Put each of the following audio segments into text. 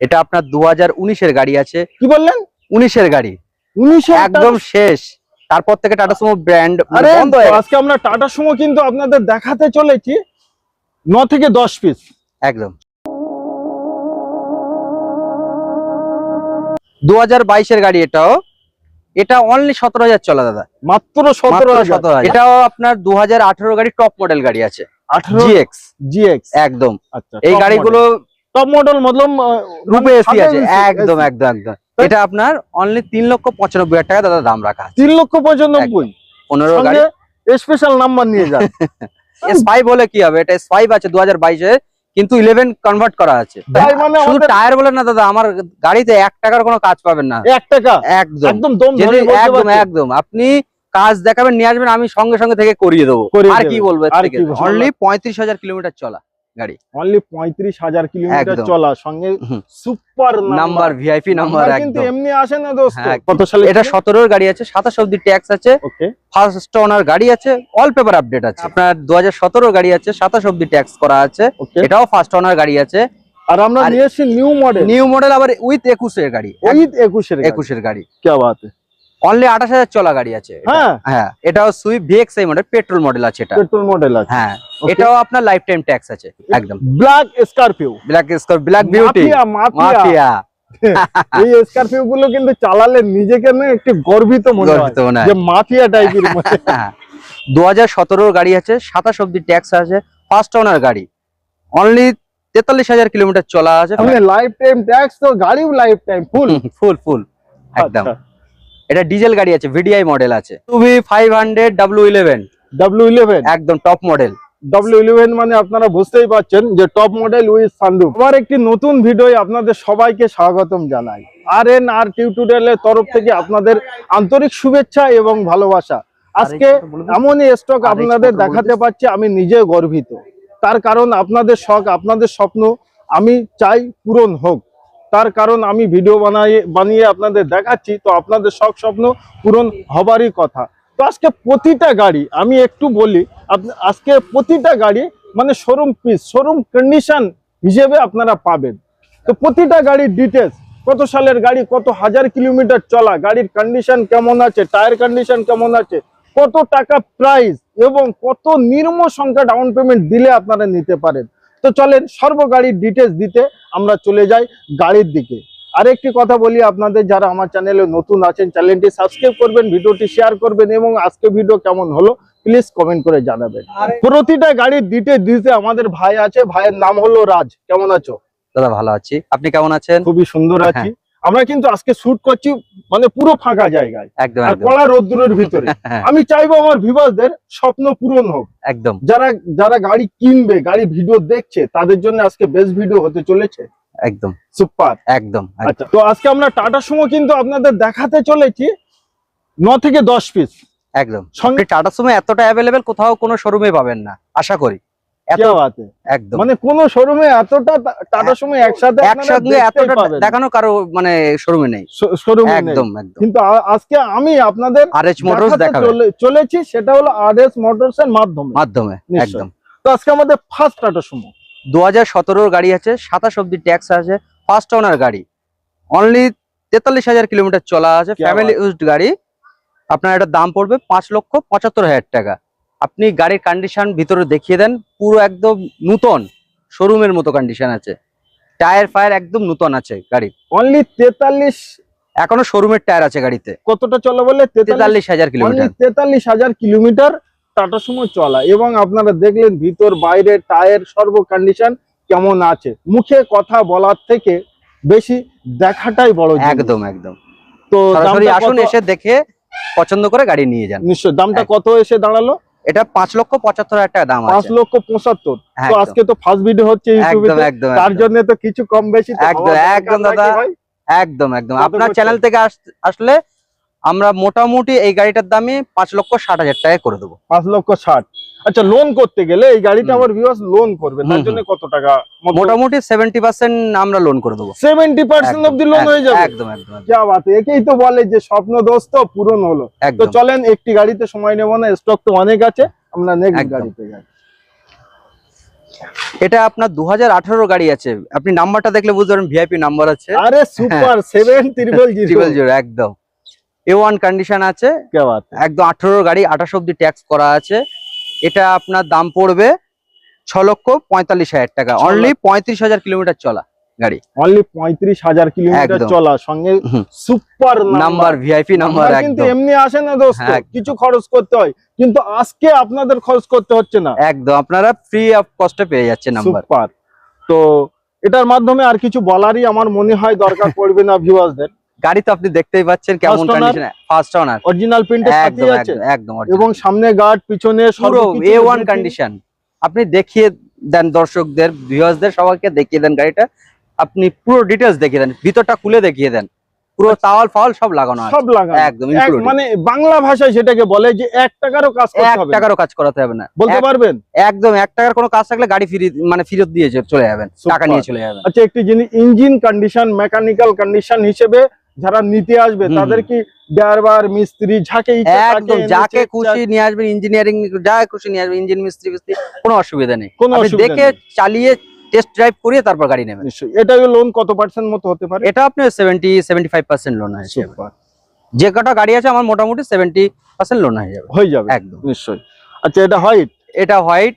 এটা আপনার দু হাজার উনিশের গাড়ি আছে। কি বললেন? উনিশের গাড়ি। উনিশে একদম শেষ। তারপর থেকে টাটা সুমো ব্র্যান্ড বন্ধ আজকে আমরা টাটা সুমো কিন্তু আপনাদের দেখাতে চলেছি। ন থেকে দশ পিস একদম। দু হাজার বাইশের গাড়ি এটাও। এটা অনলি সতেরো হাজার চলা দাদা। মাত্র সতেরো 17,000 এটাও আপনার দু হাজার আঠেরো গাড়ি টপ মডেল গাড়ি আছে। আঠারো জিএক্স জিএক্স একদম। আচ্ছা এই গাড়িগুলো টপ মডেল মতলব রূপে এসি আছে। একদম একদম একদম এটা আপনার অনলি তিন লক্ষ পঁচানব্বই হাজার টাকা দাদা দাম রাখা তিন লক্ষ পঁচানব্বই। পনেরো গাড়ি। স্পেশাল নাম্বার নিয়ে যান। এস বলে কি হবে? এটা এস আছে দু হাজার বাইশে কিন্তু ইলেভেন কনভার্ট করা আছে। মানে শুধু টায়ার বলে না দাদা আমার গাড়িতে এক টাকার কোনো কাজ পাবেন না। এক টাকা? একদম। একদম একদম আপনি কাজ দেখাবেন নিয়ে আসবেন আমি সঙ্গে সঙ্গে থেকে করিয়ে দেবো। আর কি বলব আর কি বলব? অনলি পঁয়ত্রিশ হাজার কিলোমিটার চলা। গাড়ি। অনলি পঁয়ত্রিশ হাজার কিলোমিটার চলা সঙ্গে সুপার নাম্বার ভিআইপি নাম্বার কিন্তু এমনি আসে না দোস্ত। হ্যাঁ, কত সালে এটা সতেরোর গাড়ি আছে সাতাশ অব্দি ট্যাক্স আছে। ফার্স্ট ওনার গাড়ি আছে অল পেপার আপডেট আছে। আপনার দু হাজার সতেরো গাড়ি আছে সাতাশ অব্দি ট্যাক্স করা আছে। এটাও ফার্স্ট ওনার গাড়ি আছে। আর আমরা নিয়ে এসেছি নিউ মডেল নিউ মডেল আবার উইথ একুশের গাড়ি। ওই একুশের একুশের গাড়ি। কে বাত। অনলি আঠাশ হাজার চলা গাড়ি আছে। হ্যাঁ। হ্যাঁ এটাও Swift VXI model petrol model আছে এটা। পেট্রোল মডেল আছে। হ্যাঁ এটাও আপনার লাইফ টাইম ট্যাক্স আছে একদম। ব্ল্যাক স্করপিও ব্ল্যাক স্কর ব্ল্যাক বিউটি মাফিয়া এই স্করপিও গুলো কিন্তু চালালে নিজেকে না একটু গর্বিত মনে হয়। মনে যে মাফিয়া টাইপের দু হাজার সতেরোর গাড়ি আছে সাতাশ অব্দি ট্যাক্স আছে ফার্স্ট ওনার গাড়ি। অনলি তেতাল্লিশ হাজার কিলোমিটার চলা আছে। মানে লাইফ টাইম ট্যাক্স তো গাড়িও লাইফ টাইম ফুল ফুল ফুল একদম। আচ্ছা। এটা ডিজেল গাড়ি আছে ভিডিআই মডেল আছে। টুবি five hundred W eleven W eleven একদম টপ মডেল ডাব্লিউ ইলেভেন মানে আপনারা বুঝতেই পারছেন যে টপ মডেল উইথ সানরুফ আবার একটি নতুন ভিডিও আপনাদের সবাইকে স্বাগতম জানাই। আর এন আর টিউটোরিয়ালের তরফ থেকে আপনাদের আন্তরিক শুভেচ্ছা এবং ভালোবাসা। আজকে এমনই স্টক আপনাদের দেখাতে পারছি আমি নিজে গর্বিত। তার কারণ আপনাদের শখ আপনাদের স্বপ্ন আমি চাই পূরণ হোক। তার কারণ আমি ভিডিও বানাই, বানিয়ে আপনাদের দেখাচ্ছি, তো আপনাদের শখ স্বপ্ন পূরণ হবারই কথা। তো আজকে প্রতিটা গাড়ি, আমি একটু বলি আজকে প্রতিটা গাড়ি মানে শোরুম পিস শোরুম কন্ডিশন হিসেবে আপনারা পাবেন। তো প্রতিটা গাড়ির ডিটেলস কত সালের গাড়ি, কত হাজার কিলোমিটার চলা, গাড়ির কন্ডিশন কেমন আছে টায়ার কন্ডিশন কেমন আছে, কত টাকা প্রাইস এবং কত নির্ম সংখ্যা ডাউন পেমেন্ট দিলে আপনারা নিতে পারেন। তো চলেন সর্ব গাড়ির ডিটেলস দিতে আমরা চলে যাই গাড়ির দিকে। আরেকটি কথা বলি আপনাদের যারা আমার চ্যানেলে নতুন আছেন চ্যানেলটি সাবস্ক্রাইব করবেন ভিডিওটি শেয়ার করবেন এবং আজকে ভিডিও কেমন হলো প্লিজ কমেন্ট করে জানাবেন। প্রতিটা গাড়ির ডিটেলস দিতে আমাদের ভাই আছে ভাইয়ের নাম হলো রাজ। কেমন আছো? দাদা ভালো আছি। আপনি কেমন আছেন? খুবই সুন্দর আছি। আমরা কিন্তু আজকে শুট করছি মানে পুরো ফাঁকা জায়গায়। একদম কড়া রোদ্দুরের ভিতরে। হ্যাঁ, আমি চাইব আমার ভিভাসদের স্বপ্ন পূরণ হোক। একদম। যারা যারা গাড়ি কিনবে গাড়ি ভিডিও দেখছে তাদের জন্য আজকে বেস্ট ভিডিও হতে চলেছে। একদম। সুপার একদম। আচ্ছা তো আজকে আমরা টাটা সুমো কিন্তু আপনাদের দেখাতে চলেছি। ন থেকে দশ পিস একদম। সঙ্গে টাটা সুমো এতটা অ্যাভেলেবেল কোথাও কোনো শোরুমে পাবেন না আশা করি। একদম। মানে কোন শোরুমে এতটা টাটা সুমো একসাথে এতটা দেখানো কারও মানে শোরুমে নেই। শোরুমে একদম একদম। কিন্তু আজকে আমি আপনাদের মোটরস চলেছি সেটা হলো আর এস মোটরস এর মাধ্যমে। মাধ্যমে একদম। তো আজকে আমাদের ফার্স্ট টাটা সুমো দু হাজার গাড়ি আছে সাতাশ অব্দি ট্যাক্স আছে ফার্স্ট ওনার গাড়ি। অনলি তেতাল্লিশ হাজার কিলোমিটার চলা আছে ফ্যামিলি ইউজড গাড়ি। আপনার এটার দাম পড়বে পাঁচ লক্ষ পঁচাত্তর হাজার টাকা। আপনি গাড়ির কন্ডিশন ভিতরে দেখিয়ে দেন পুরো একদম নূতন শোরুমের মতো কন্ডিশন আছে। টায়ার ফায়ার একদম নূতন আছে গাড়ি অনলি তেতাল্লিশ এখনও শোরুমের টায়ার আছে গাড়িতে। কতটা চলে বলে? তেতাল্লিশ হাজার কিলোমিটার তেতাল্লিশ হাজার কিলোমিটার টাটা সুমো চলা। এবং আপনারা দেখলেন ভিতর বাইরে টায়ার সর্ব কন্ডিশন কেমন আছে। মুখে কথা বলার থেকে বেশি দেখাটাই বড় একদম একদম। তো আসুন এসে দেখে পছন্দ করে গাড়ি নিয়ে যান। নিশ্চয় দামটা কত এসে দাঁড়াল? এটা পাঁচ লক্ষ পঁচাত্তর হাজার টাকা দাম পাঁচ লক্ষ পঁচাত্তর। তো আজকে তো ফার্স্ট ভিডিও হচ্ছে তার জন্য তো কিছু কম বেশি একদম, একদম দাদা। একদম একদম। আপনার চ্যানেল থেকে আস- আসলে আমরা মোটামুটি এই গাড়িটার দামে পাঁচ লক্ষ ষাট হাজার টাকা করে দেবো। পাঁচ লক্ষ ষাট। আচ্ছা লোন করতে গেলে এই গাড়িটা আমার ভিউয়ার্স লোন করবে তার জন্য কত টাকা মোটামুটি সেভেন্টি পার্সেন্ট আমরা লোন করে দেবো। সেভেন্টি পার্সেন্ট একদম, অব্দি লোন হয়ে যাবে? একদম একদম যা বাত একেই তো বলে যে স্বপ্ন দোস্ত পূরণ হলো। তো চলেন একটি গাড়িতে সময় নেব না স্টক তো অনেক আছে আমরা নেক্সট। গাড়িতে যাই। এটা আপনার দু হাজার আঠারো গাড়ি আছে। আপনি নাম্বারটা দেখলে বুঝতে পারেন ভিআইপি নাম্বার আছে। আরে সুপার সেভেন ট্রিপল জিরো একদম। এ ওয়ান কন্ডিশন আছে। কে একদম আঠারো গাড়ি আঠাশ অব্দি ট্যাক্স করা আছে। এটা আপনার দাম পড়বে ছ লক্ষ পঁয়তাল্লিশ হাজার টাকা। অনলি পঁয়ত্রিশ হাজার কিলোমিটার চলা গাড়ি। অনলি পঁয়ত্রিশ হাজার কিলোমিটার চলা সঙ্গে সুপার নাম্বার ভিআইপি নাম্বার কিন্তু এমনি আসে না দোস্ত হ্যাঁ, কিছু খরচ করতে হয় কিন্তু আজকে আপনাদের খরচ করতে হচ্ছে না। একদম আপনারা ফ্রি অফ কস্টে পেয়ে যাচ্ছে নাম্বার সুপার তো এটার মাধ্যমে আর কিছু বলারই আমার মনে হয় দরকার পড়বে না ভিউয়ার্সদের গাড়ি তো আপনি দেখতেই পাচ্ছেন কেমন? কন্ডিশন ফার্স্ট ওনার অরিজিনাল প্রিন্টের সাথে আছে। একদম একদম এবং সামনে গার্ড পিছনে পুরো সর্বকিছু এ ওয়ান কন্ডিশন আপনি দেখিয়ে দেন দর্শকদের ভিউয়ার্সদের সবাইকে দেখিয়ে দেন গাড়িটা। আপনি পুরো ডিটেলস দেখিয়ে দেন ভিতরটা খুলে দেখিয়ে দেন। পুরো তাওয়াল ফাওয়াল সব লাগানো আছে। সব লাগানো একদম এক- মানে বাংলা ভাষায় সেটাকে বলে যে এক টাকারও কাজ করতে হবে না। টাকারও কাজ করাতে হবে না। বলতে পারবেন? একদম এক টাকার কোনো কাজ থাকলে গাড়ি ফিরে মানে ফেরত দিয়ে চলে যাবেন টাকা নিয়ে চলে যাবেন। আচ্ছা একটি জিনিস ইঞ্জিন কন্ডিশন মেকানিক্যাল কন্ডিশন হিসেবে যারা নিতে আসবে। তাদের কি ড্রাইভার মিস্ত্রি যাকে একদম যাকে খুশি নিয়ে আসবেন ইঞ্জিনিয়ারিং যা খুশি নিয়ে আসবেন ইঞ্জিন মিস্ত্রি মিস্ত্রি কোনো অসুবিধা নেই। কোনো দেখে চালিয়ে টেস্ট ড্রাইভ করিয়ে তারপর গাড়ি নেবেন। এটা লোন কত পার্সেন্ট মতো হতে পারে? এটা আপনি seventy seventy five percent loan যাবে। যে কটা গাড়ি আছে আমার মোটামুটি সেভেন্টি পার্সেন্ট লোন হয়ে যাবে। হয়ে যাবে। একদম। নিশ্চয়ই। আচ্ছা এটা হোয়াইট এটা হোয়াইট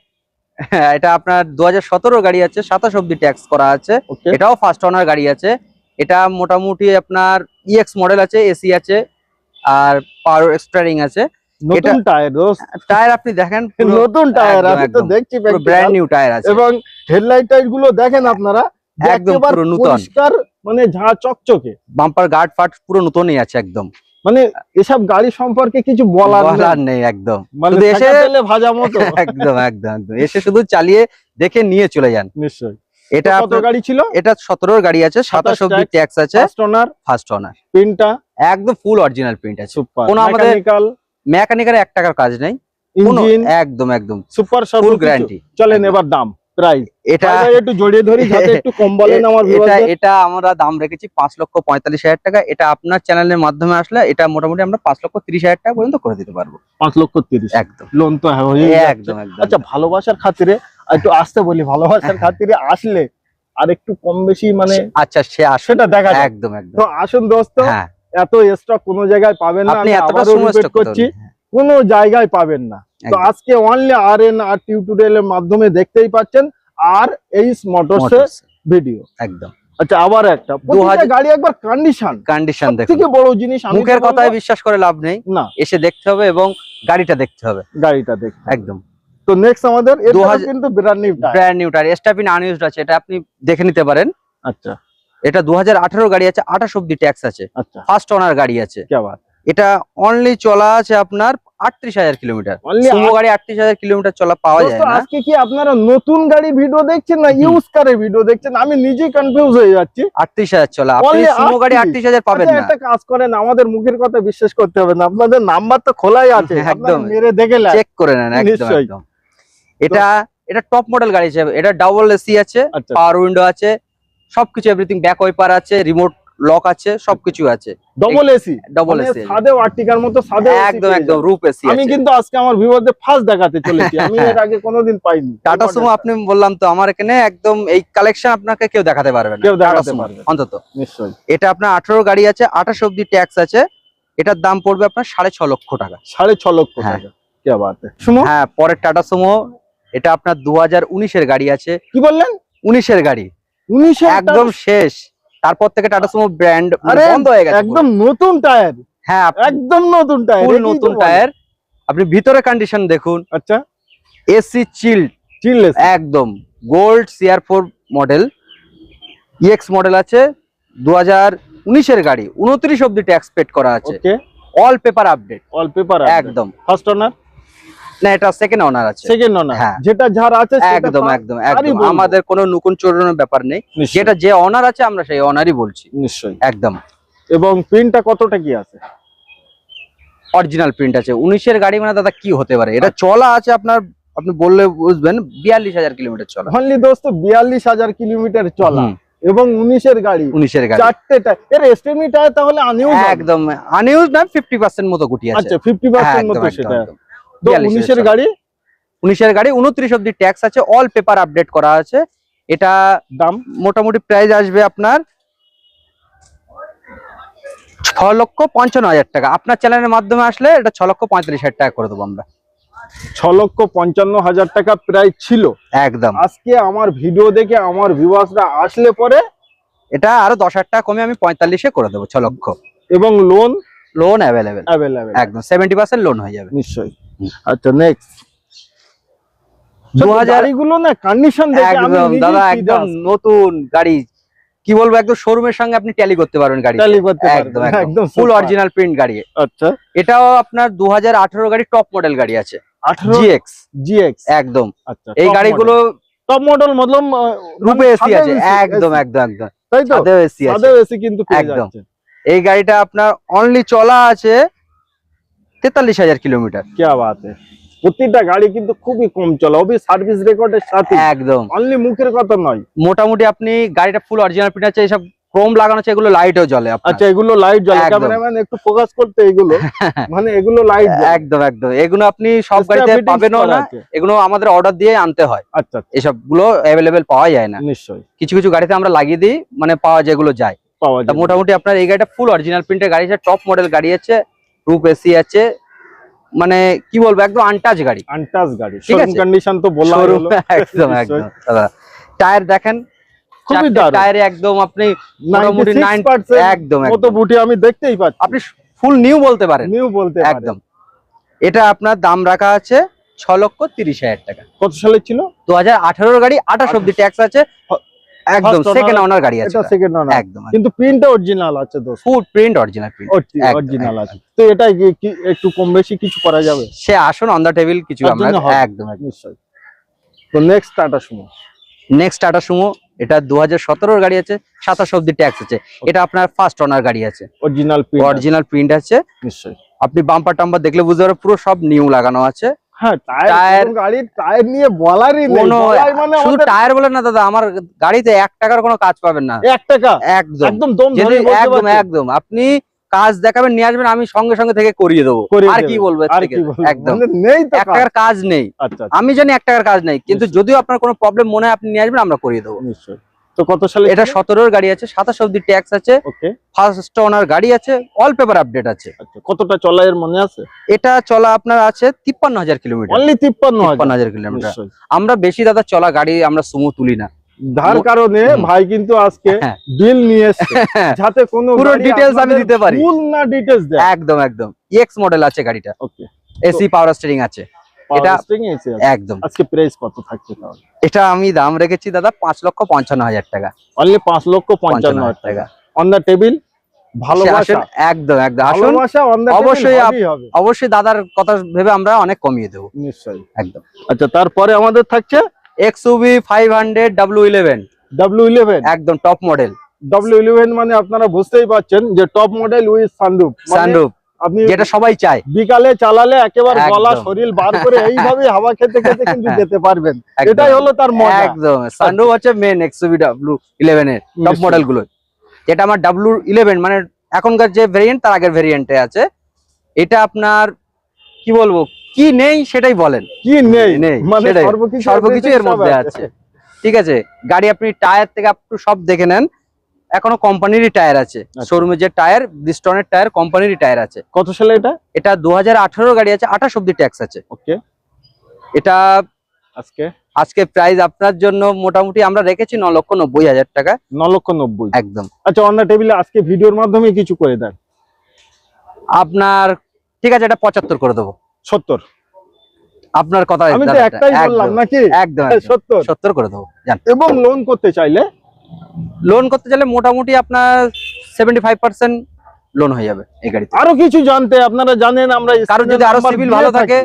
এটা আপনার দু হাজার সতেরো গাড়ি আছে সাতাশ অব্দি ট্যাক্স করা আছে। এটাও ফার্স্ট ওনার গাড়ি আছে। এটা মোটামুটি আপনার ইএক্স মডেল আছে এসি আছে আর পাওয়ার স্টারিং আছে। নতুন টায়ার টায়ার আপনি দেখেন নতুন টায়ার আমি তো। দেখছি ব্র্যান্ড নিউ টায়ার আছে। এবং হেডলাইট টাইটগুলো দেখেন আপনারা একদম পুরো নতুন। মানে ঝা চকচকে। বাম্পার গার্ড ফাট পুরো নতুনই আছে একদম। মানে এসব গাড়ি সম্পর্কে কিছু বলার নেই। বলার নেই। একদম। মানে এসে- ভাজা মতো। একদম একদম একদম। এসে শুধু চালিয়ে দেখে নিয়ে চলে যান। নিশ্চয়ই। এটা কত গাড়ি ছিল? এটা সতেরোর গাড়ি আছে সাতাশ অব্দি ট্যাক্স আছে। ফার্স্ট ওনার ফার্স্ট ওনার পিনটা? একদম ফুল অরিজিনাল প্রিন্ট আছে। সুপার কোনো আমাদের- মেকানিক্যাল মেকানিকের এক টাকার কাজ নেই। ইঞ্জিন একদম একদম। সুপার সব ফুল গ্যারান্টি চলেন এবার দাম প্রাইস এটা একটু জড়িয়ে ধরি যাতে একটু কম বলেন আমার এটা এটা আমরা দাম রেখেছি পাঁচ লক্ষ পঁয়তাল্লিশ হাজার টাকা। এটা আপনার চ্যানেলের মাধ্যমে আসলে এটা মোটামুটি আমরা পাঁচ লক্ষ তিরিশ হাজার টাকা পর্যন্ত করে দিতে পারব। পাঁচ লক্ষ তিরিশ। একদম। লোন তো হয়ে একদম একদম। আচ্ছা ভালোবাসার খাতিরে একটু আসতে বলি ভালোবাসার খাতিরে আসলে আর একটু কম বেশি মানে আচ্ছা সে আসে সেটা দেখা একদম একদম। তো আসুন দোস্ত হ্যাঁ। এত স্টক কোনো জায়গায় পাবেন না আমি করছি। কোনো জায়গায় পাবেন না। তো আজকে অনলি আর এন আর টিউটোরিয়ালের মাধ্যমে দেখতেই পাচ্ছেন আর এইচ মোটরস ভিডিও একদম। আচ্ছা আবার একটা। গাড়ি একবার কন্ডিশন কন্ডিশন দেখুন। থেকে বড় জিনিস মুখের কথায় বিশ্বাস করে লাভ নেই। না। এসে দেখতে হবে এবং গাড়িটা দেখতে হবে। গাড়িটা দেখ একদম। তো নেক্সট আমাদের এর 2000 কিন্তু brand new tyre brand new tyre স্টাপিন unused আছে এটা আপনি দেখে নিতে পারেন। আচ্ছা। এটা দু হাজার আঠারো গাড়ি আছে আঠাশ অব্দি ট্যাক্স আছে। আচ্ছা। ফার্স্ট ওনার গাড়ি আছে। এটা অনলি চলা আছে আপনার আটত্রিশ হাজার কিলোমিটার। গাড়ি আটত্রিশ হাজার কিলোমিটার চলা পাওয়া যায় আজকে কি আপনারা নতুন গাড়ি ভিডিও দেখছেন না ইউজ কারের ভিডিও দেখছেন? আমি নিজেই কনফিউজ হয়ে যাচ্ছি। আটত্রিশ হাজার চলা। সুমো গাড়ি 38 আটত্রিশ হাজার পাবেন আচ্ছা, না। একটা কাজ করেন আমাদের মুখের কথা বিশ্বাস করতে হবে না। আপনাদের নাম্বার তো খোলাই আছে। একদম। আপনারা মেরে দেখে। চেক করে নেন একদম একদম। এটা এটা টপ মডেল গাড়ি আছে এটা ডাবল এসি আছে আচ্ছা। পাওয়ার উইন্ডো আছে সবকিছু এভরিথিং ব্যাক ওয়াইপার আছে রিমোট লক আছে সবকিছু আছে। ডবল এসি ডবল এসি সাদে আর্টিকার মতো সাদে একদম একদম। রূপ এসি আমি কিন্তু আজকে আমার ভিউয়ারদের ফার্স্ট দেখাতে চলেছি। আমি এর আগে কোনোদিন পাইনি। টাটা সুমো আপনি বললাম তো আমার এখানে একদম এই কালেকশন আপনাকে কেউ দেখাতে পারবে না। কেউ দেখাতে পারবে অন্তত। নিশ্চয়ই। এটা আপনার আঠারো গাড়ি আছে আঠাশ অব্দি ট্যাক্স আছে। এটার দাম পড়বে আপনার সাড়ে ছ লক্ষ টাকা। সাড়ে ছ লক্ষ হ্যাঁ। টাকা। কে বাত? শুনো হ্যাঁ পরের টাটা সুমো এটা আপনার দু হাজার উনিশের গাড়ি আছে। কি বললেন? উনিশের গাড়ি। উনিশে একদম শেষ। তারপর থেকে টাটা সুমো ব্র্যান্ড বন্ধ হয়ে গেছে একদম নতুন টায়ার। হ্যাঁ একদম নতুন টায়ার ফুল নতুন টায়ার। আপনি ভিতরে কন্ডিশন দেখুন। আচ্ছা। এসি চিল্ড চিললেস একদম। Gold CR four model EX model আছে। দু হাজার উনিশের গাড়ি। উনত্রিশ অব্দি ট্যাক্স পেড করা আছে। All paper update all paper একদম। ফার্স্ট অনার না এটা সেকেন্ড ওনার আছে। সেকেন্ড অনার হ্যাঁ। যেটা যার আছে একদম একদম একদম। আমাদের কোনো নুকুন চোরানোর ব্যাপার নেই। যেটা যে অনার আছে আমরা সেই অনারই বলছি। নিশ্চয়ই। একদম। এবং প্রিন্টটা কতটা কি আছে? অরিজিনাল প্রিন্ট আছে। উনিশের গাড়ি মানে দাদা কি হতে পারে? এটা চলা আছে আপনার আপনি বললে বুঝবেন বিয়াল্লিশ হাজার কিলোমিটার চলা। অনলি দোস্ত বিয়াল্লিশ হাজার কিলোমিটার চলা। এবং উনিশের গাড়ি। উনিশের গাড়ি। চারটে এর এস্টিমি টায়ার তাহলে আনিউজ একদম। আনইউজ না ফিফটি পার্সেন্ট মতো গুটি আছে। আচ্ছা ফিফটি হ্যাঁ, পার্সেন্ট মতো একদম সেটা। একদম। তো 42 উনিশের গাড়ি? উনিশের গাড়ি উনত্রিশ অব্দি ট্যাক্স আছে অল পেপার আপডেট করা আছে। এটা দাম? মোটামুটি প্রাইস আসবে আপনার ছ লক্ষ পঞ্চান্ন হাজার টাকা। আপনার চ্যানেলের মাধ্যমে আসলে এটা ছ লক্ষ পঁয়তাল্লিশ হাজার টাকা করে দেবো আমরা। ছ লক্ষ পঞ্চান্ন হাজার টাকা প্রায় ছিল। একদম। আজকে আমার ভিডিও দেখে আমার ভিউয়ার্সরা আসলে পরে এটা আরও দশ হাজার টাকা কমে আমি পঁয়তাল্লিশে করে দেবো ছ লক্ষ। এবং লোন লোন অ্যাভেলেবেল অ্যাভেলেবেল একদম সেভেন্টি পার্সেন্ট লোন হয়ে যাবে। নিশ্চয়ই। আচ্ছা নেক্সট গাড়িগুলো না কন্ডিশন দেখে একদম দাদা একদম নতুন গাড়ি। কি বলব একদম শোরুমের সঙ্গে আপনি ট্যালি করতে পারবেন গাড়ি Tally করতে একদম একদম। ফুল অরিজিনাল প্রিন্ট গাড়ি। আচ্ছা। এটাও আপনার দু হাজার আঠারো গাড়ি টপ মডেল গাড়ি আছে। আঠারো জিএক্স জিএক্স একদম। আচ্ছা এই গাড়িগুলো টপ মডেল মতলব রূপে মানে এসি আছে। একদম একদম একদম। তাই তো? সাদা এসি আছে। সাদা এসি কিন্তু একদম। এই গাড়িটা আপনার অনলি চলা আছে তেতাল্লিশ হাজার কিলোমিটার। কি বাত প্রতিটা গাড়ি কিন্তু খুবই কম চলে ওবি সার্ভিস রেকর্ডের সাথে। একদম। অনলি মুখের কথা নয়। মোটামুটি আপনি গাড়িটা ফুল অরিজিনাল প্রিন্ট আছে এইসব ক্রোম লাগানো আছে এগুলো লাইটও জ্বলে আচ্ছা এগুলো লাইট জ্বলে। ক্যামেরাম্যান একটু ফোকাস করতে এগুলো। মানে এগুলো লাইট একদম একদম। এগুলো আপনি সব গাড়িতে পাবেনও না এগুলো আমাদের অর্ডার দিয়ে আনতে হয়। আচ্ছা এসবগুলো অ্যাভেলেবেল পাওয়া যায় না। নিশ্চয়ই। কিছু কিছু গাড়িতে আমরা লাগিয়ে দিই মানে পাওয়া যেগুলো যায়। পাওয়া যায়। মোটামুটি আপনার এই গাড়িটা ফুল অরিজিনাল প্রিন্টের গাড়ি আছে টপ মডেল গাড়ি আছে রূপ এসি আছে। মানে কি বলব একদম আনটাচ গাড়ি। আনটাস গাড়ি। ঠিক আছে। কন্ডিশন তো বললাম একদম একদম। দাদা টায়ার দেখেন খুবই দারুণ। টায়ারে একদম আপনি মোটামুটি 96% 9 একদম কত বুটি আমি দেখতেই পাচ্ছি। আপনি ফুল নিউ বলতে পারেন। নিউ বলতে পারেন। একদম। এটা আপনার দাম রাখা আছে ছ লক্ষ তিরিশ হাজার টাকা। কত সালে ছিল? দু হাজার গাড়ি আঠাশ অব্দি ট্যাক্স আছে। একদম সেকেন্ড ওনার গাড়ি আছে এটা সেকেন্ড না একদম কিন্তু প্রিন্টটা অরিজিনাল আছে দোস্ত। প্রিন্ট অরিজিনাল প্রিন্ট অরিজিনাল আছে। তো এটা কি একটু কম বেশি কিছু করা যাবে? সে আসুন অন দা টেবিল কিছু আমরা একদম নিশ্চয়ই। তো next Tata Sumo next Tata Sumo এটা গাড়ি আছে সাতাশ অব্দি ট্যাক্স আছে। এটা আপনার ফার্স্ট ওনার গাড়ি আছে। অরিজিনাল প্রিন্ট অরিজিনাল প্রিন্ট আছে। নিশ্চয়ই। আপনি বাম্পার টাম্পার দেখলে বুঝতে পারবেন পুরো সব নিউ লাগানো আছে। হ্যাঁ টায়ার টায়ার- গাড়ির টায়ার নিয়ে বলারই নেই। মানে শুধু টায়ার বলে না দাদা আমার গাড়িতে এক টাকার কোনো কাজ পাবেন না। এক টাকা? একদম। একদম দম একদম একদম। আপনি কাজ দেখাবেন নিয়ে আসবেন আমি সঙ্গে সঙ্গে থেকে করিয়ে দেবো। আর কি বলব একদম। মানে নেই এক টাকার কাজ। নেই। আচ্ছা আচ্ছা, আমি জানি এক টাকার কাজ নেই কিন্তু যদিও আপনার কোনো প্রবলেম মনে হয় আপনি নিয়ে আসবেন আমরা করিয়ে দেবো। নিশ্চয়ই। তো কত সালে এটা সতেরোর গাড়ি আছে সাতাশ অব্দি ট্যাক্স আছে ফার্স্ট ওনার গাড়ি আছে অল পেপার আপডেট আছে। আচ্ছা কতটা চলা এর মনে আছে? এটা চলা আপনার আছে তিপ্পান্ন হাজার কিলোমিটার। অনলি তিপ্পান্ন হাজার। কিলোমিটার। আমরা বেশি দাদা চলা গাড়ি আমরা সুমো তুলি না। যার কারণে ভাই কিন্তু আজকে হ্যাঁ। বিল নিয়ে এসেছে। যাতে কোনো পুরো details আমি দিতে পারি। ফুল না ডিটেইলস দেয়। একদম একদম। এক্স মডেল আছে গাড়িটা। ওকে। এসি পাওয়ার স্টিয়ারিং আছে। এটা- এটা একদম। আজকে প্রাইস কত থাকছে তাহলে? এটা আমি দাম রেখেছি দাদা পাঁচ লক্ষ পঞ্চান্ন হাজার টাকা। অনলি পাঁচ লক্ষ পঞ্চান্ন হাজার টাকা। অন দা টেবিল ভালোবাসা একদম আসুন অবশ্যই অবশ্যই দাদার কথা ভেবে আমরা অনেক কমিয়ে দেবো। নিশ্চয়ই। একদম। আচ্ছা তারপরে আমাদের থাকছে? XUV five hundred W eleven W eleven একদম টপ মডেল ডাব্লিউ ইলেভেন মানে আপনারা বুঝতেই পারছেন যে top model with sunroof sunroof আপনি যেটা সবাই চায়। বিকালে চালালে একেবারে গলা শরীর বার করে এইভাবে হাওয়া খেতে খেতে কিন্তু যেতে পারবেন। এটাই হলো তার মজা। একদম। সানরুফ হচ্ছে মেন এক্সউভি ডাব্লিউ ইলেভেন এর টপ মডেলগুলো যেটা আমার ডাব্লিউ ইলেভেন মানে এখনকার যে ভেরিয়েন্ট তার আগের ভেরিয়েন্টে আছে। এটা আপনার কি বলব কি নেই সেটাই বলেন। কি নেই? নেই, মানে। সর্বকিছু এর মধ্যে আছে। ঠিক আছে? গাড়ি আপনি টায়ার থেকে আপ সব দেখে নেন। এখনও কোম্পানিরই টায়ার আছে। আচ্ছা। শোরুমে যে টায়ার ব্রিস্টনের টায়ার কোম্পানিরই টায়ার আছে। কত সালে এটা? এটা দু হাজার গাড়ি আছে আঠাশ অব্দি ট্যাক্স আছে। ওকে এটা আজকে? আজকে প্রাইস আপনার জন্য মোটামুটি আমরা রেখেছি ন লক্ষ নব্বই হাজার টাকা। ন লক্ষ নব্বই। একদম। আচ্ছা অন্য টেবিলে আজকে ভিডিওর মাধ্যমে কিছু করে দেন। আপনার ঠিক আছে এটা পঁচাত্তর করে দেবো। সত্তর। আপনার কথা একটাই বললাম নাকি? একদম সত্তর। সত্তর করে দেবো এবং লোন করতে চাইলে লোন করতে চাইলে মোটামুটি আপনার সেভেন্টি ফাইভ পার্সেন্ট লোন হয়ে যাবে এই গাড়িতে। আরও কিছু জানতে আপনারা জানেন আমরা কারণ যদি আরও সিভিল ভালো থাকে।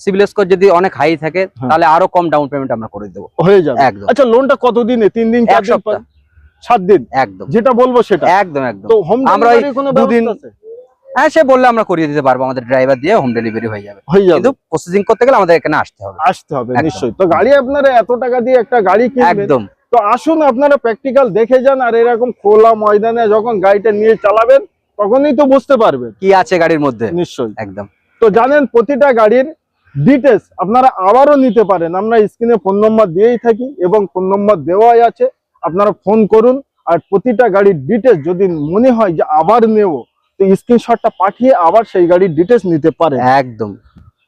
সিভিল স্কোর যদি অনেক হাই থাকে হ্যাঁ। তাহলে আরও কম ডাউন পেমেন্ট আমরা করে দেবো। হয়ে যাবে। একদম। আচ্ছা লোনটা কত দিনে তিন দিন চার দিন সাত দিন? একদম। যেটা বলব সেটা। একদম একদম। তো হোম আমরা দুদিন হ্যাঁ সে বললে আমরা করিয়ে দিতে পারব আমাদের ড্রাইভার দিয়ে হোম ডেলিভারি হয়ে যাবে। হয়ে যাবে। কিন্তু প্রসেসিং করতে গেলে আমাদের এখানে আসতে হবে। আসতে হবে। নিশ্চয়ই। তো গাড়ি আপনারা এত টাকা দিয়ে একটা গাড়ি কিনবেন একদম। তো আসুন আপনারা প্র্যাকটিক্যাল দেখে যান আর এরকম খোলা ময়দানে যখন গাড়িটা নিয়ে চালাবেন তখনই তো বুঝতে পারবেন। কি আছে গাড়ির মধ্যে? নিশ্চয়ই। একদম। তো জানেন প্রতিটা গাড়ির ডিটেলস আপনারা আবারও নিতে পারেন। আমরা স্ক্রিনে ফোন নম্বর দিয়েই থাকি এবং ফোন নম্বর দেওয়াই আছে। আপনারা ফোন করুন আর প্রতিটা গাড়ির ডিটেলস যদি মনে হয় যে আবার নেব তো স্ক্রিনশটটা পাঠিয়ে আবার সেই গাড়ির ডিটেলস নিতে পারেন। একদম।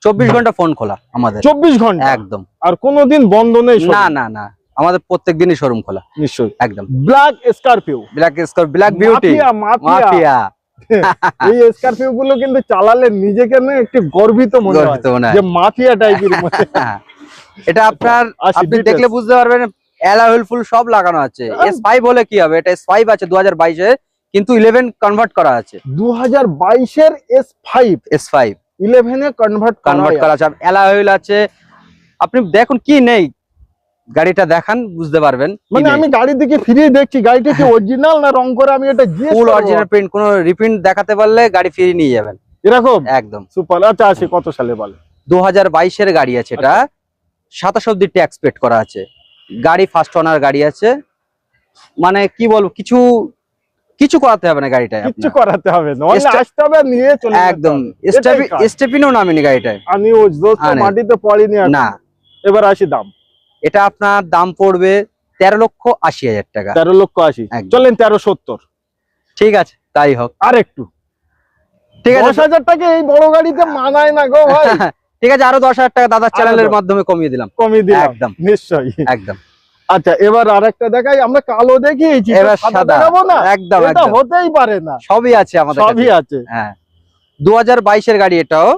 চব্বিশ ঘণ্টা ফোন খোলা আমাদের। চব্বিশ ঘণ্টা? একদম। আর কোনোদিন বন্ধ নেই না না না। আমাদের প্রত্যেক দিনই শোরুম খোলা। নিশ্চয়ই। একদম। Black Scorpio black score black beauty mafia এই স্করপিও গুলো কিন্তু চালালে নিজেকে না একটু গর্বিত মনে হয় যে মাফিয়া টাইপের এটা আপনার আপনি দেখলে বুঝতে পারবেন অ্যালাহুইল ফুল সব লাগানো আছে। এস ফাইভ হলে কি হবে? এটা এস ফাইভ আছে দু হাজার বাইশের কিন্তু ইলেভেন কনভার্ট করা আছে। দু হাজার বাইশের এস ফাইভ এস ফাইভ ইলেভেনে কনভার্ট কনভার্ট করা আছে। অ্যালাহুইল আছে। আপনি দেখুন কি নেই। গাড়িটা দেখান বুঝতে পারবেন। মানে আমি গাড়ির দিকে ফিরিয়ে দেখছি গাড়িটা কি অরিজিনাল না রং করে? আমি এটা ফুল অরিজিনাল প্রিন্ট কোনো রিপ্রিন্ট দেখাতে পারলে গাড়ি ফিরিয়ে নিয়ে যাবেন। এরকম? একদম। সুপার আচ্ছা আসি কত সালে বলে? দু হাজার বাইশের গাড়ি আছে এটা। সাতাশ অব্দি ট্যাক্স পেড করা আছে। গাড়ি ফার্স্ট ওনার গাড়ি আছে। মানে কি বলব কিছু কিছু করাতে হবে না গাড়িটায় আপনার। করাতে হবে না। অনলি আসতে হবে নিয়ে চলে একদম। এটাই কাজ। নামেনি গাড়িটায়। আমি ও দোস্ত মাটিতে পড়িনি। না। এবার আসি দাম। এটা আপনার দাম পড়বে তেরো লক্ষ আশি হাজার টাকা। তেরো লক্ষ আশি। চলেন তেরো সত্তর। ঠিক আছে তাই হোক। আর একটু ঠিক আছে। দশ হাজার টাকা এই বড় গাড়িতে মানায় না গো ভাই। ঠিক আছে আরও দশ হাজার টাকা দাদার চ্যানেলের মাধ্যমে কমিয়ে দিলাম। কমিয়ে দিলাম। একদম। নিশ্চয়ই। একদম। আচ্ছা এবার আরেকটা দেখাই আমরা কালো দেখিয়েছি এবার সাদা না? একদম এটা একদম। হতেই পারে না। সবই আছে আমাদের সবই আছে। হ্যাঁ। দু হাজার বাইশের গাড়ি এটাও।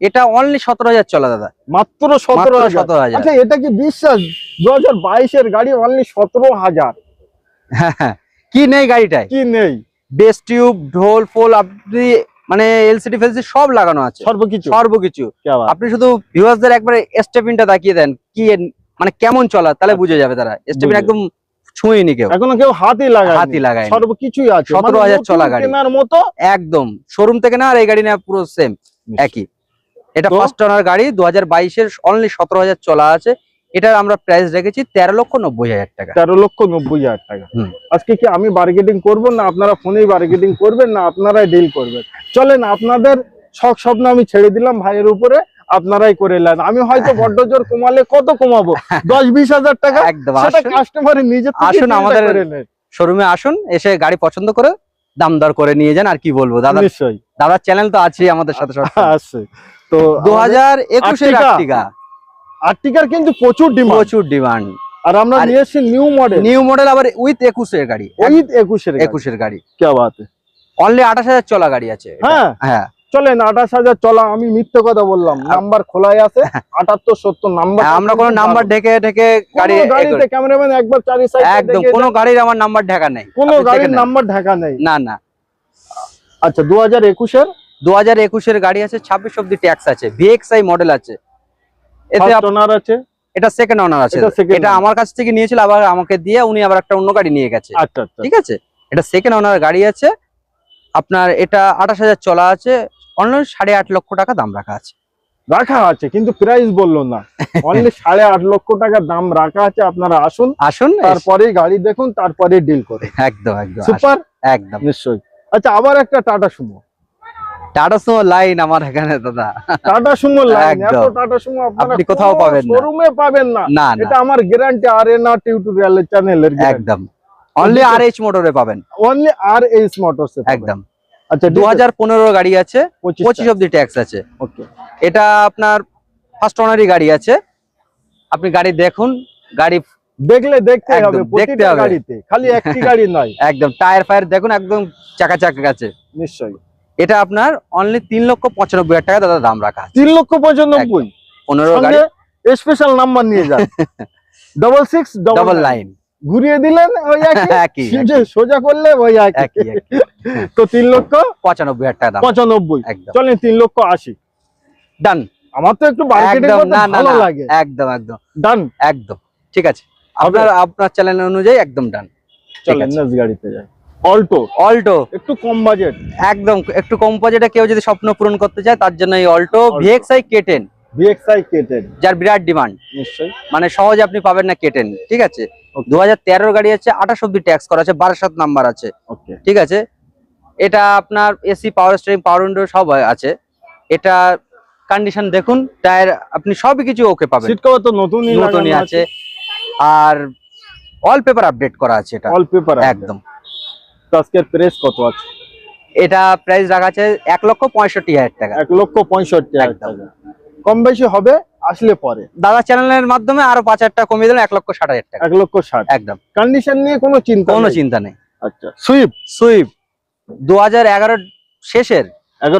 এটা অনলি সতেরো হাজার চলা দাদা। মাত্র সতেরো সতেরো হাজার। আচ্ছা এটা কি বিশ্বাস? দু হাজার বাইশের গাড়ি অনলি সতেরো হাজার। হ্যাঁ, কি নেই গাড়িটায়? কি নেই? বেস টিউব ঢোল ফোল আপনি মানে এলসিডি ফেলসিডি সব লাগানো আছে। সর্বকিছু। সর্বকিছু। আপনি শুধু ভিউয়ার্সদের একবারে স্টেপিনটা দেখিয়ে দেন কি মানে কেমন চলা তাহলে বুঝে যাবে তারা। স্টেপিন। একদম ছুঁইনি কেউ। এখনও কেউ হাতই লাগায় হাতই লাগায় সর্বকিছুই আছে। 17,000 চলা গাড়ি। কেনার মতো? একদম। শোরুম থেকে না আর এই গাড়ি না পুরো সেম একই। এটা? ফার্স্ট ওনার গাড়ি দু হাজার বাইশের অনলি সতেরো হাজার চলা আছে। এটার আমরা প্রাইস রেখেছি তেরো লক্ষ নব্বই হাজার টাকা। তেরো লক্ষ নব্বই হাজার টাকা। আজকে কি আমি বার্গেটিং করব না আপনারা ফোনেই বার্গেটিং করবেন না আপনারাই ডিল করবেন? চলেন আপনাদের শখ স্বপ্ন আমি ছেড়ে দিলাম ভাইয়ের উপরে আপনারাই করে নেন। আমি হয়তো বড্ড জোর কমালে কত কমাবো? দশ বিশ হাজার টাকা? একদম কাস্টমারের নিজে আসুন আমাদের- শোরুমে আসুন এসে গাড়ি পছন্দ করে দাম দর করে নিয়ে যান আর কি বলব? দাদা নিশ্চয়ই। দাদার চ্যানেল তো আছে আমাদের সাথে আসছে তো দু হাজার একুশের আর্টিকা। আর্টিকা আর্টিকার কিন্তু প্রচুর ডিমান্ড প্রচুর ডিমান্ড আর আমরা নিয়ে এসেছি নিউ মডেল নিউ মডেল আবার উইথ একুশের গাড়ি। ওই একুশের একুশের গাড়ি। কে বাত। অনলি আঠাশ হাজার চলা গাড়ি আছে। হ্যাঁ। হ্যাঁ। চলেন আঠাশ হাজার চলা আমি মিথ্যে কথা বললাম। নাম্বার খোলাই আছে। আটাত্তর সত্তর নাম্বার হ্যাঁ, আমরা কোনো নাম্বার ঢেকে ঢেকে গাড়ি গাড়িতে ক্যামেরাম্যান একবার চারি সাইড একদম কোনো গাড়ির আমার নাম্বার ঢাকা নেই। কোনো গাড়ির নাম্বার ঢাকা নেই। না না। আচ্ছা দু হাজার একুশের দু হাজার একুশের গাড়ি আছে ছাব্বিশ অব্দি ট্যাক্স আছে ভিএক্সআই মডেল আছে। এতে আপ- ওনার আছে? এটা সেকেন্ড ওনার আছে। এটা। আমার কাছ থেকে নিয়েছিল আবার আমাকে দিয়ে উনি আবার একটা অন্য গাড়ি নিয়ে গেছে। আচ্ছা আচ্ছা। ঠিক আছে? এটা সেকেন্ড ওনার গাড়ি আছে। আপনার এটা আঠাশ হাজার চলা আছে। অন্য সাড়ে আট লক্ষ টাকা দাম রাখা আছে। রাখা আছে কিন্তু প্রাইস বলল না। অনলি সাড়ে আট লক্ষ টাকা দাম রাখা আছে আপনারা আসুন। আসুন তারপরেই গাড়ি দেখুন তারপরে ডিল করে একদম একদম। সুপার একদম। নিশ্চয়ই। আচ্ছা আবার একটা Tata Sumo. Tata Sumo line আমার এখানে দাদা। টাটা সুমো লাইন এত টাটা সুমো আপনি কোথাও পাবেন না। শোরুমে পাবেন না। না এটা আমার গ্যারান্টি আর টিউটোরিয়াল চ্যানেলের একদম। অনলি আর এইচ মোটরে পাবেন। অনলি আর এইচ মোটরস একদম। আচ্ছা দু হাজার পনেরো গাড়ি আছে পঁচিশ পঁচিশ অব্দি ট্যাক্স আছে। ওকে এটা আপনার ফার্স্ট ওনারই গাড়ি আছে। আপনি গাড়ি দেখুন গাড়ি দেখলে দেখতে হবে দেখতে প্রতিটা। গাড়িতে। খালি একটি গাড়ি নয়। একদম টায়ার ফায়ার দেখুন একদম চাকা চাকা আছে। নিশ্চয়ই। এটা আপনার অনলি তিন লক্ষ পঁচানব্বই হাজার টাকা দাদা দাম রাখা তিন লক্ষ পঁচানব্বই। পনেরো গাড়ি। স্পেশাল নাম্বার নিয়ে যান। ডবল সিক্স ডবল লাইন ঘুরিয়ে দিলেন ওই একই। একই সোজা করলে ওই একই। তো তিন লক্ষ পঁচানব্বই হাজার টাকা পঁচানব্বই। চলেন তিন লক্ষ আশি। ডান আমার তো একটু একদম। না না ভালো লাগে। একদম একদম। ডান একদম। ঠিক আছে। আপনার আপনার চ্যানেল অনুযায়ী একদম ডান চলেন গাড়িতে যাই। অল্টো। অল্টো। একটু কম বাজেট। একদম একটু কম বাজেটে কেউ যদি স্বপ্ন পূরণ করতে চায় তার জন্য এই Alto. VXI K ten VXI কেটেড যার বিরাট ডিমান্ড। নিশ্চয়ই। মানে সহজে আপনি পাবেন না কেটেন ঠিক আছে. দু হাজার গাড়ি আছে আঠাশ অব্দি ট্যাক্স করা আছে বারাসাত নাম্বার আছে। ওকে ঠিক আছে? এটা আপনার AC power steering power window সব আছে। এটা কন্ডিশন দেখুন টায়ার আপনি সবই কিছু ওকে পাবেন। সিট কভার তো নতুনই নতুনই আছে। আর অল পেপার আপডেট করা আছে এটা। অল পেপার একদম। তো আজকের প্রেস কত আছে? এটা প্রাইস রাখা আছে এক লক্ষ পঁয়ষট্টি হাজার টাকা। এক লক্ষ পঁয়ষট্টি হাজার টাকা। কম বেশি হবে আসলে পরে। দাদা চ্যানেলের মাধ্যমে আরও পাঁচ হাজার টাকা কমিয়ে দিলাম এক লক্ষ ষাট হাজার টাকা। এক লক্ষ ষাট। একদম। কন্ডিশন নিয়ে কোনো চিন্তা কোনো চিন্তা নেই। আচ্ছা। সুইপ সুইফট দু হাজার শেষের।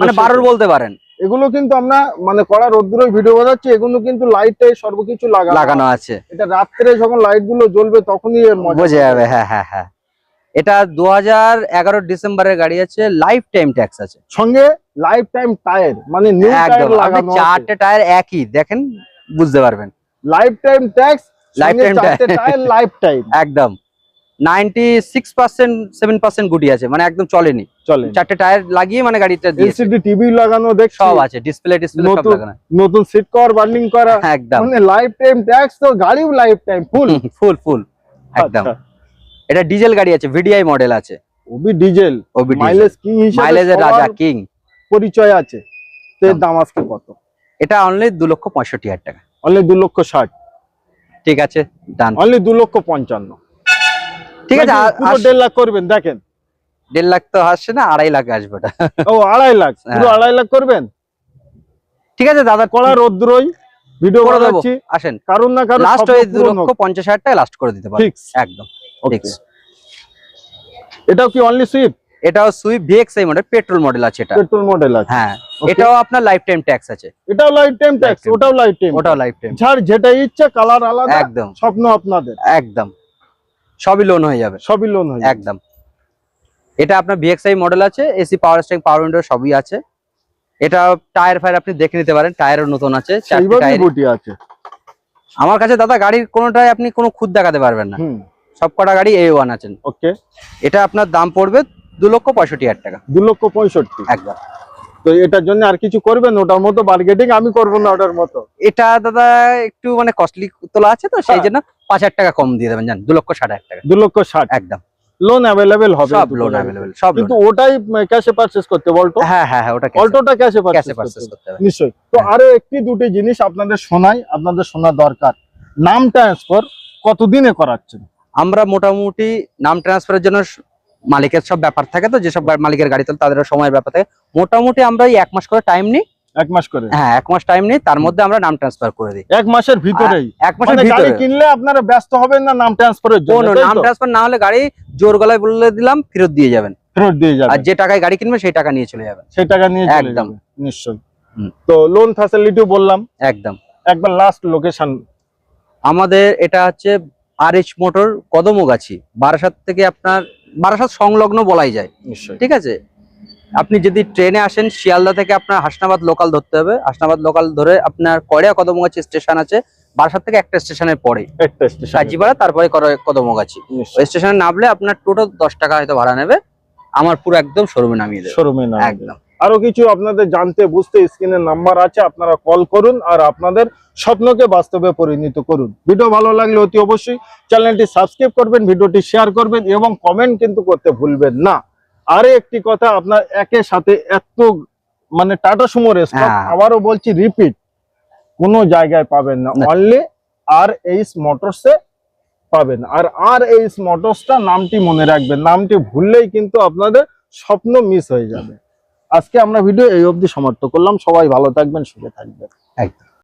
মানে বারোর বলতে পারেন। এগুলো কিন্তু আমরা মানে কড়া রোদ্দুরের ভিডিও বানাচ্ছি এগুলো কিন্তু লাইটটাই সর্বকিছু লাগানো। আছে। এটা রাত্রে যখন লাইটগুলো জ্বলবে তখনই মজা। বোঝা যাবে হ্যাঁ হ্যাঁ হ্যাঁ। এটা দু হাজার এগারো ডিসেম্বরের গাড়ি আছে লাইফ টাইম ট্যাক্স আছে। সঙ্গে লাইফ টাইম টায়ার মানে চারটে টায়ার একই দেখেন বুঝতে পারবেন। Lifetime tax tire। Tyre lifetime একদম। Ninety six percent seven percent গুটি আছে মানে একদম চলেনি। চলে। চারটে টায়ার লাগিয়ে মানে গাড়িটা এলসিডি টিভি লাগানো দেখছি। সব আছে ডিসপ্লে ডিসপ্লে সব লাগানো নতুন সিট কভার বার্নিং করা। একদম। মানে লাইফ টাইম ট্যাক্স তো গাড়িও লাইফ টাইম ফুল ফুল ফুল একদম। আচ্ছা। এটা ডিজেল গাড়ি আছে ভিডিআই মডেল আছে। ওবি ডিজেল ওবি মাইলেজ কিং হিসেবে মাইলেজের রাজা কিং পরিচয় আছে। তো দাম। আজকে কত? এটা অনলি দু লক্ষ পঁয়ষট্টি হাজার টাকা। অনলি দু লক্ষ ষাট। ঠিক আছে ডান অনলি দু লক্ষ পঞ্চান্ন। ঠিক আছে পুরো আর দেড় লাখ করবেন দেখেন। দেড় লাখ তো আসছে না আড়াই লাখ আসবে ওটা। ও আড়াই লাখ। পুরো হ্যাঁ। আড়াই লাখ করবেন? ঠিক আছে দাদা। কলা রোদ্রই। ভিডিও করে দেবো। বানাচ্ছি। আসেন। কারণ না কারণ লাস্ট ওই দু লক্ষ পঞ্চাশ হাজার টাকা লাস্ট করে দিতে পারব একদম। ওকে। এটাও কি অনলি সুইফট এটাও Swift VXI model petrol model আছে এটা। পেট্রোল মডেল আছে। হ্যাঁ এটাও আপনার লাইফ টাইম ট্যাক্স আছে। এটাও লাইফ টাইম ট্যাক্স ওটাও লাইফ টাইম ওটাও লাইফ টাইম যার যেটা ইচ্ছা কালার আলাদা একদম। স্বপ্ন আপনাদের। একদম। সবই লোন হয়ে যাবে। সবই লোন হয়ে একদম। এটা আপনার ভিএক্সআই মডেল আছে AC power steering power window সবই আছে। এটা টায়ার ফায়ার আপনি দেখে নিতে পারেন টায়ারও নতুন আছে আছে। আমার কাছে দাদা গাড়ির কোনোটাই আপনি কোনো খুদ দেখাতে পারবেন না। সব কটা গাড়ি এ ওয়ান আছেন। ওকে এটা আপনার দাম পড়বে দু লক্ষ পঁয়ষট্টি হাজার টাকা। দু লক্ষ পঁয়ষট্টি। একদম। তো এটার জন্য আর কিছু করবেন? ওটার মতো মার্কেটিং আমি করব না ওটার মতো। এটা দাদা একটু মানে কস্টলি তোলা আছে তো সেই হ্যাঁ। জন্য পাঁচ হাজার টাকা কম দিয়ে দেবেন জান দু লক্ষ ষাট হাজার টাকা। দু লক্ষ ষাট। একদম। লোন অ্যাভেলেবেল হবে সব লোন। অ্যাভেলেবেল সব কিন্তু ওটাই ক্যাশে পারচেস করতে বলতো হ্যাঁ হ্যাঁ হ্যাঁ ওটা অল্টোটা ক্যাশে করতে করতে হবে। নিশ্চয়ই। তো হ্যাঁ। আরও একটি দুটি জিনিস আপনাদের শোনাই আপনাদের শোনা দরকার। নাম ট্রান্সফার কতদিনে করাচ্ছেন? আমরা মোটামুটি নাম ট্রান্সফারের জন্য মালিকের সব ব্যাপার থাকে তো যেসব মালিকের গাড়ি তোলে তাদের সময়ের ব্যাপার থাকে। মোটামুটি আমরা এই এক মাস করে টাইম নিই। এক মাস করে? হ্যাঁ এক মাস টাইম নিই তার মধ্যে আমরা নাম ট্রান্সফার করে দিই। এক মাসের ভিতরেই? এক মাসের মানে ভিতরে কিনলে আপনারা ব্যস্ত হবেন না নাম ট্রান্সফারের জন্য নাম ট্রান্সফার না হলে গাড়ি জোর গলায় বলে দিলাম ফেরত দিয়ে যাবেন। ফেরত দিয়ে আর যে টাকায় গাড়ি কিনবে সেই টাকা নিয়ে চলে যাবেন। সেই টাকা নিয়ে একদম। নিশ্চয়ই। তো লোন ফ্যাসিলিটিও বললাম। একদম। একবার লাস্ট লোকেশন আমাদের এটা হচ্ছে R H motor Kadamgachhi Barasat থেকে আপনার বারাসাত সংলগ্ন বলাই যায়। নিশ্চয়ই। ঠিক আছে? আপনি যদি ট্রেনে আসেন শিয়ালদা থেকে আপনার হাসনাবাদ লোকাল ধরতে হবে। হাসনাবাদ লোকাল ধরে আপনার কড়িয়া কদমগাছি স্টেশন আছে বারাসাত থেকে একটা স্টেশনের পরে। কাজীপাড়া তারপরে কদমগাছি। ওই স্টেশনে নামলে আপনার টোটো দশ টাকা হয়তো ভাড়া নেবে। আমার পুরো একদম শোরুমে নামিয়ে দেবে। শোরুমে একদম। আরও কিছু আপনাদের জানতে বুঝতে স্ক্রিনের নাম্বার আছে আপনারা কল করুন আর আপনাদের স্বপ্নকে বাস্তবে পরিণত করুন। ভিডিও ভালো লাগলে অতি অবশ্যই চ্যানেলটি সাবস্ক্রাইব করবেন ভিডিওটি শেয়ার করবেন এবং কমেন্ট কিন্তু করতে ভুলবেন না। আরে একটি কথা আপনার একের সাথে এত মানে টাটা সুমো স্টক হ্যাঁ। আবারও বলছি রিপিট কোনো জায়গায় পাবেন না। অনলি আর এইচ মোটরসে পাবেন। আর আর এইচ মোটরসটা নামটি মনে রাখবেন নামটি ভুললেই কিন্তু আপনাদের স্বপ্ন মিস হয়ে যাবে। আজকে আমরা ভিডিও এই অবধি সমাপ্ত করলাম। সবাই ভালো থাকবেন সুখে থাকবেন। একদম।